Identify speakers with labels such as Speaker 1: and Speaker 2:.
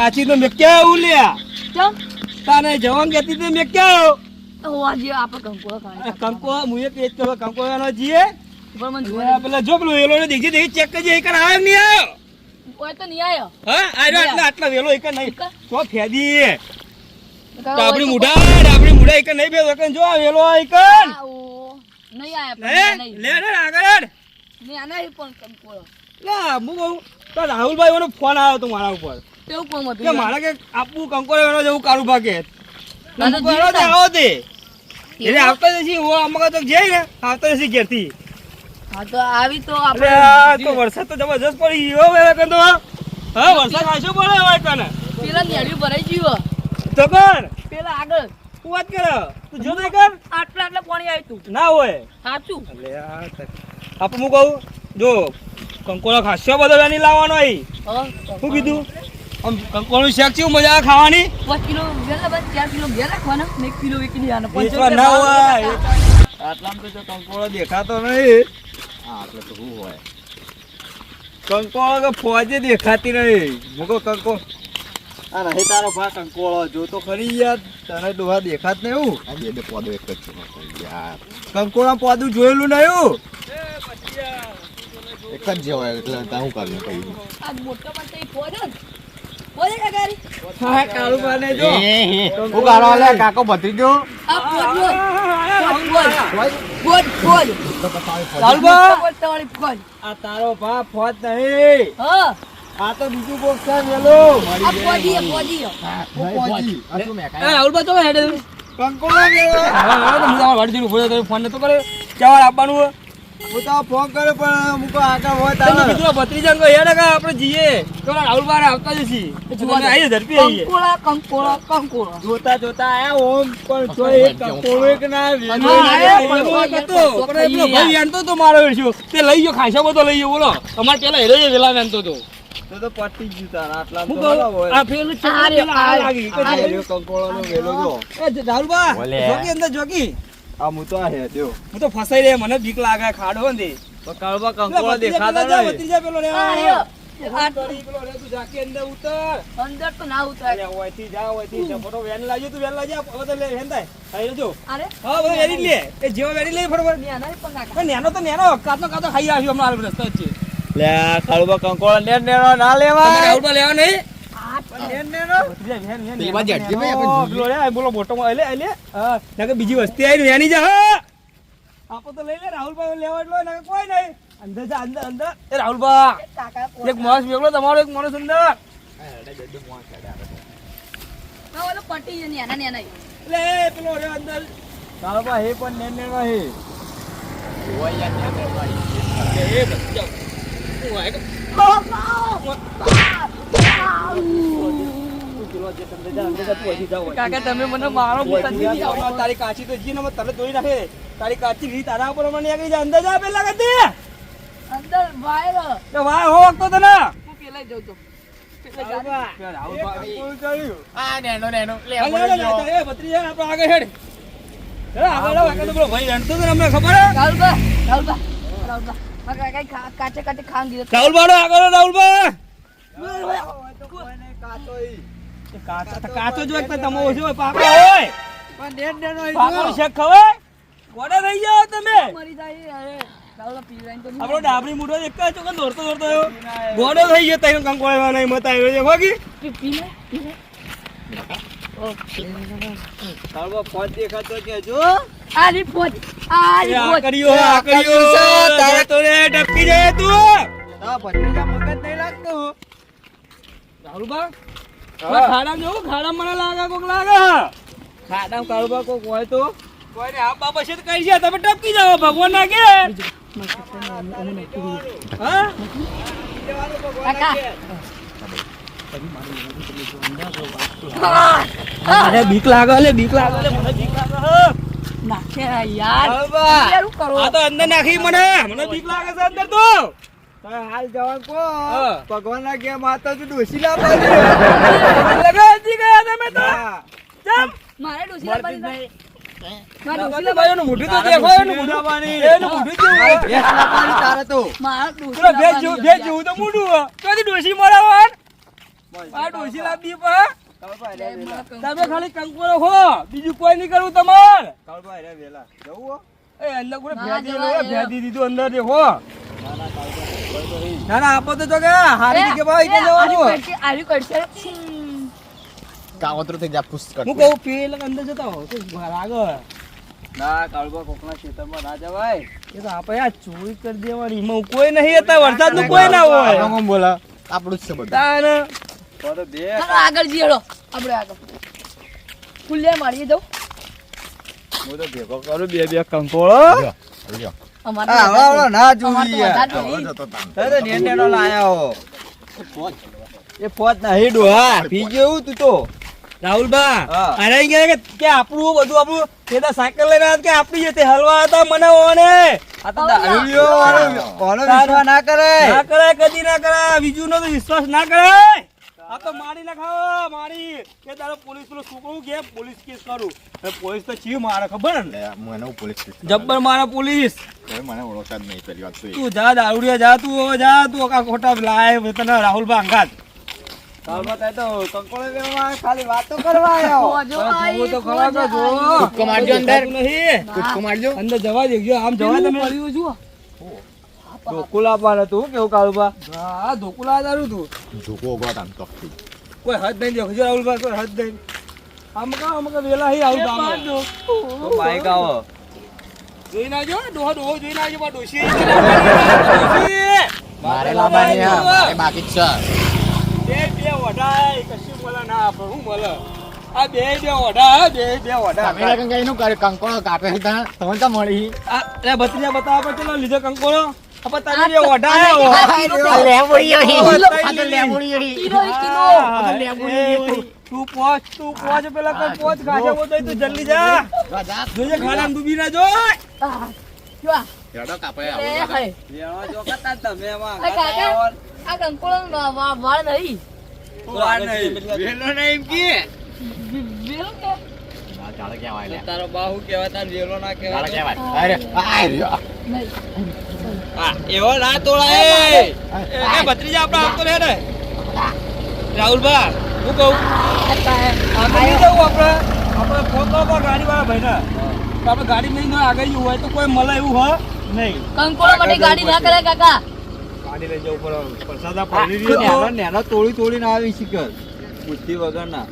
Speaker 1: કાચી તો મેં ક્યાં આવું લ્યા?
Speaker 2: ચમ?
Speaker 1: તારે જવાન કહેતી હતી મેં ક્યાં
Speaker 2: હોવા આપણે
Speaker 1: આવું કંકો મુએ કંકો એનો જીએ.
Speaker 2: પણ મને
Speaker 1: આ પેલા જો પેલો વેલો ને દેખી દેખી ચેક કરજે એક આવ્યો નહીં આવ્યો?
Speaker 2: કોઈ તો નહીં આવ્યો.
Speaker 1: હા? આવ્યો આટલા આટલા વેલો એક નહીં? તો ફેદી આપણી મુઢા આપણી મુઢા એક નહીં બે વખત જો વેલો એક
Speaker 2: નહીં
Speaker 1: લે લે આગળ
Speaker 2: આના પણ
Speaker 1: લે તો રાહુલભાઈ નો ફોન આવ્યો તો મારા ઉપર.
Speaker 2: તેવું કોમ હતું?
Speaker 1: મારે કે આપવું કંકોરે એનો જેવું કારું ભાગે. આવો તે. એટલે આવતા નથી હું અમુક તો જઈ ને આવતા નથી ઘેરથી.
Speaker 2: હા તો આવી તો આપણે
Speaker 1: તો વરસાદ તો જબરજસ્ત પડી ગયો હવે કંદો હા. વરસાદ આશો પડે હવે તને.
Speaker 2: પેલા નેડ્યું ભરાઈ ગયું
Speaker 1: તો કર.
Speaker 2: પેલા આગળ.
Speaker 1: તું વાત કર. તું જો કર.
Speaker 2: આટલા આટલા પાણી આવ્યું તું.
Speaker 1: ના હોય.
Speaker 2: સાચું
Speaker 1: એટલે આપ હું કહું જો કંકોળો ખાસ્યો બધો વેની લાવવાનો અહીં શું કીધું? આમ કંકોડું શેક છે મજા આવે ખાવાની?
Speaker 2: પાંચ કિલો વેલા બસ ચાર કિલો ઘેર રાખવાના. ને એક કિલો વેચી આનો.
Speaker 1: વેચવા ના હોય. આટલામાં તો જો દેખાતો નહીં. આટલે તો શું હોય? કંકોડો તો ફોજે દેખાતી નહીં. મૂકો કંકો આ નહીં તારો ભા કંકોળો. જો તો ખરી યાર. તને ડોહા દેખાત નહીં એવું?
Speaker 3: આ બે બે એક જ છે. યાર.
Speaker 1: કંકોળા પોદું જોયેલું નહીં એવું?
Speaker 3: એક જ જેવો એટલે ત્યાં હું કર્યું કહ્યું
Speaker 2: આ મોટો પણ તઈ ફોડ્યો ને ફોડે કે ગાડી
Speaker 1: હા કાળું પાને જો.
Speaker 3: હું ગાળો લે કાકો ભત્રીજો
Speaker 2: આ
Speaker 1: તારો ભા ફોજ નહીં.
Speaker 2: હા.
Speaker 1: આ તો બીજું બોક્સ છે વેલો
Speaker 2: આ
Speaker 1: તો હેડે. કંકોળા વેલો હા હા તો હું તમારા વાડી જઈને ઊભો થયો ફોન નતો કરે ચાવર આપવાનું હું તો ફોન કર્યો પણ મુકો આગળ હોય તારે કીધું ભત્રીજા કો હેડે કે આપણે જઈએ તો રાહુલબા આવતા જશે તમે આવીએ ઝડપી આવીએ
Speaker 2: કંકોળા કંકોળા કંકોળા
Speaker 1: જોતા જોતા આયા ઓમ પણ તો એક કંકોળો એક ના વેલો
Speaker 2: પણ
Speaker 1: વેલો
Speaker 2: કોઈ
Speaker 1: હતો.
Speaker 2: યાર
Speaker 1: પણ એ પેલો
Speaker 2: યાર.
Speaker 1: ભાઈ વેણતો તો મારો વેચ્યો. તે લઈ ગયો ખાસો બધો લઈ ગયો બોલો અમારે પેલા હેરો વેલા વેણતો તો તો તો પટી ગયું તાર આટલા તો આ પેલું
Speaker 2: આ
Speaker 1: લાગી.
Speaker 3: આ રહ્યો વેલો જો.
Speaker 1: એ રાહુલબા,
Speaker 3: બોલે.
Speaker 1: અંદર જોકી.
Speaker 3: આ હું તો આ.
Speaker 1: હું તો ફસાઈ રે મને બીક લાગે ખાડો ને તે.
Speaker 3: કાળુબા
Speaker 1: પેલા ભત્રીજા પેલા જા, પેલો રે.
Speaker 2: આ
Speaker 1: પેલો રે, તું જાકી અંદર ઉતર.
Speaker 2: અંદર તો ના ઉતર
Speaker 1: અરે, ઓયથી જા, ઓયથી જા. ફટો વેન લાવજો, તું વેન લાજે હવે તો લે, વેન થાય. આઈ જો.
Speaker 2: અરે
Speaker 1: હા, બધું વેરી લે. એ જેવો વેરી લે.
Speaker 2: મેં આના પણ કાકા
Speaker 1: નેનો તો નેનો કાતો કાતો ખાઈ આવ્યો હમણાં રસ્તો છે
Speaker 3: લે આ કાળુબા કંકોળો નેર નેરો ના
Speaker 1: લેવા
Speaker 3: લેવાય
Speaker 1: લેવા નહીં
Speaker 3: બાજુ
Speaker 1: વસ્તી આવી એની જા આપો તો લઈ લે રાહુલભાઈ લેવા એટલો કોઈ નહીં અંદર જા અંદર અંદર એ રાહુલબા એક માણસ વેગળો તમારો એક માણસ અંદર હે પણ
Speaker 2: કાકા તમે મને મારો.
Speaker 1: તારી કાચી તો જી ને તરત નાખે. તારી કાચી તારા ઉપર મને આગળ જા અંદર જા પેલા કદી
Speaker 2: અંદર વાયર.
Speaker 1: તો હો વખતો તને.
Speaker 2: હું પેલા જઉં તો પેલા ગાડી
Speaker 3: આ નેનો નેનો. લે
Speaker 1: એ ભત્રીજા આપણે આગળ હેડ. તો રાહુલ કાચો તો કાચો જો એક તો તમે હોય પાકો શેક ખવાય ગોડા થઈ જાઓ તમે
Speaker 2: મરી જાય અરે રાહુલબા નહીં
Speaker 1: આપણો ડાબરી મૂઠો એક જ ચોકન દોડતો દોડતો આવ્યો ગોડો થઈ ગયો તઈ કંકોળવા નહીં મત આવ્યો છે હોગી
Speaker 2: પીને પીને
Speaker 1: તારો ફોન દેખાતો કે જો
Speaker 2: આલી પોચ આલી
Speaker 1: આ કર્યો આ કર્યો તારે તો રે ટપકી જાય તું રાહુલબા ખાડા જો ખાડા મને લાગે કોક લાગે. ખાડા કાળુબા કોક હોય તો? કોઈને આ બાબા છે કહી છે તમે ટપકી જાવ ભગવાન ના કે હા? અરે બીક લાગે લે બીક લાગે લે મને બીક લાગે હે.
Speaker 2: નાખે યાર.
Speaker 1: કાળુબા,
Speaker 2: યાર
Speaker 1: આ તો અંદર નાખી મને. મને બીક લાગે છે અંદર તો.
Speaker 3: હાલ જવાન કો ભગવાન ના કે માતા તું ડોસી
Speaker 1: ગયા તમે તો
Speaker 2: મારે ડોસી લાવવાની
Speaker 1: મારે
Speaker 2: મારે ડોસી
Speaker 1: ડોશી ભાઈઓનું મોઢું તો દેખાય એનું મોઢું એનું મોઢું કેવું હોય?
Speaker 3: ભેંસ લાવવાની તારે તો
Speaker 2: મારે ડોસી
Speaker 1: પેલો ભેજ જેવું ભેજ જેવું તો મોઢું હોય. ક્યાંથી ડોશી મરાવવાનું? આ ડોશી લાવી પા તમે ખાલી કંકુરો હો બીજું કોઈ નહીં કરવું તમારે
Speaker 4: વેલા જવું
Speaker 2: ના
Speaker 1: અંદર દેખો
Speaker 4: ના ના તો.
Speaker 1: ના ના આપો તો જો કે હારી કે ભાઈ કે જવાનું
Speaker 2: આર્યું કરશે
Speaker 3: કાવતરું થઈ જા પુસ્ત કર.
Speaker 1: હું કહું પેલા અંદર જતા હો તો આગળ.
Speaker 4: ના કાળભા કોકના ખેતરમાં ના જવાય.
Speaker 1: એ તો આપણે આ ચોરી કરી દેવાની એમાં કોઈ નહીં હતા વરસાદનું કોઈ ના હોય
Speaker 3: કોમ બોલા આપણું જ છે બધું.
Speaker 1: તાન
Speaker 4: તો તો બે.
Speaker 2: આગળ જઈએ આપણે આગળ. ખુલ્લે મારીએ જાઉં.
Speaker 4: હું તો ભેગો કરું બે બે કંકોળો.
Speaker 3: લ્યો.
Speaker 4: હવા ના જોવી
Speaker 2: તો
Speaker 4: હો. તું હા.
Speaker 1: અરે કે કે આપણું બધું આપણું સાયકલ લઈને આવ્યા કે આપણી જે તે હલવા હતા મને ઓને
Speaker 4: આ તો દારૂડિયો વાળો. કોનો વિશ્વાસ ના કરે?
Speaker 1: ના કદી ના કરાય. બીજું નો તો વિશ્વાસ ના કરાય. આ તો મારી નાખાવો મારી. કે તારો પોલીસ પેલો છોકરો કે? પોલીસ કેસ કરું. પોલીસ તો ચીવ મારે ખબર ને?
Speaker 3: લે, પોલીસ
Speaker 1: જબ્બર મારે પોલીસ.
Speaker 3: મને ઓળખતા જ નહીં પેલી વાત તું
Speaker 1: જા દારૂડિયા જા તું જા તું કા ખોટા લાય તને રાહુલબા અંગાત
Speaker 4: કાળભા તાય તો કંકોળો લેવામાં ખાલી વાતો કરવા આવ્યો
Speaker 1: તો ખરા જો
Speaker 3: અંદર.
Speaker 1: જવા દેજો આમ જવા તમે.
Speaker 2: પડ્યું જુઓ.
Speaker 4: ઢોકુલ આપવાનું હતું. કેવું કાળભા
Speaker 1: હા ધોકુલા દારૂ તું
Speaker 3: ધોકો ઊભો આમ તકથી.
Speaker 1: કોઈ હદ નહીં દેખજો રાહુલબા કોઈ હદ નહીં. આમ કા આમ કા વેલા હી આવું ગામ
Speaker 4: તો બાઈક આવો.
Speaker 1: જોઈ નાજો ડોહો ડોહો જોઈ નાજો બા ડોશી!
Speaker 3: મારે લાવવાની હા, મારે બાકી છે.
Speaker 1: બે બે વઢાય કશું મળે ના આપે હું મળે? આ બે બે વઢા બે બે વઢા
Speaker 3: તમે કઈ નું કરે કાપે છે તમને તો મળી.
Speaker 1: આ લે ભત્રીજા બતાવો ચલો લીધો કંકોળો? તમે
Speaker 3: હી. હી.
Speaker 2: કિલો કિલો
Speaker 3: હી.
Speaker 1: તું તું પેલા કઈ બોલ તું જલ્દી જા જોજે ડૂબી ના જો.
Speaker 4: તારો બાહુ કહેવાય તાર વેલો ના
Speaker 3: ઝાડ રહ્યો.
Speaker 4: એવો ના તોડાય
Speaker 1: એ ભત્રીજા આપણે આવતો રહે ને રાહુલભાઈ હું કહું? આગળ નહીં જવું આપણે. આપણે ફોન કરો પણ ગાડીવાળા ભાઈને? આપણે ગાડી લઈને આગળ જવું હોય તો કોઈ મળે એવું હોય નહીં.
Speaker 2: કંકોળો માટે ગાડી ના કરે કાકા.
Speaker 1: ગાડી લઈ જવું પડે. પ્રસાદા
Speaker 4: આ નેનો નેનો તોડી તોડીને આવી શીખર. બુદ્ધિ વગર ના